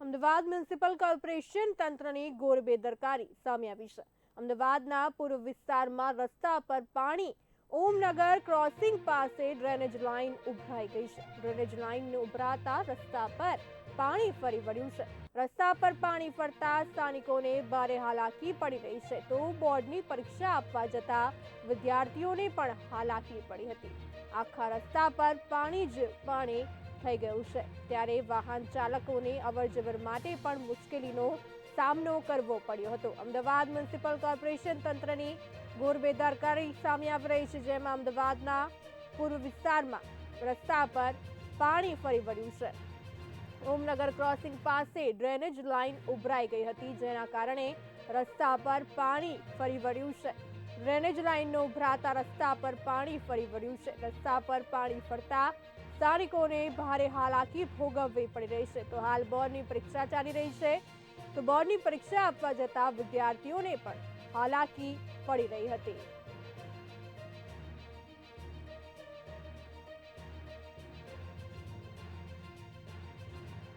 Ahmedabad municipal corporation તંત્રની ઘોર બેદરકારી સામે આવી છે. અમદાવાદના પૂર્વ વિસ્તારમાં રસ્તા પર પાણી ઓમનગર ક્રોસિંગ પાસે ડ્રેનેજ લાઇન ઉભરાઈ ગઈ છે. ડ્રેનેજ લાઇન ઉભરાતા રસ્તા પર પાણી ફરી વળ્યું છે. રસ્તા પર પાણી ફરતા સ્થાનિકોને ભારે હાલાકી પડી રહી છે તો બોર્ડની પરીક્ષા આપવા જતા વિદ્યાર્થીઓને પણ હાલાકી પડી હતી. આખા રસ્તા પર પાણી જ પાણી થઈ ગયું છે. ત્યારે વાહન ચાલકોને અવરજવર માટે પણ મુશ્કેલીનો સામનો કરવો પડ્યો હતો. અમદાવાદ મ્યુનિસિપલ કોર્પોરેશન તંત્રની ઘોર બેદરકારી સામે આવી રહી છે, જેમાં અમદાવાદના પૂર્વ વિસ્તારમાં રસ્તા પર પાણી ફરી વળ્યું છે. ઓમનગર ક્રોસિંગ પાસે ડ્રેનેજ લાઇન ઉભરાઈ ગઈ હતી, જેના કારણે રસ્તા પર પાણી ફરી વળ્યું છે. ડ્રેનેજ લાઇનનો ઉભરાતા રસ્તા પર પાણી ફરી વળ્યું છે. રસ્તા પર પાણી ફરતા સ્થાનિકોને ભારે હાલાકી ભોગવવી પડી રહી છે. તો હાલ બોર્ડની પરીક્ષા ચાલી રહી છે. તો બોર્ડની પરીક્ષા આપવા જતા વિદ્યાર્થીઓને પણ હાલાકી પડી રહી હતી.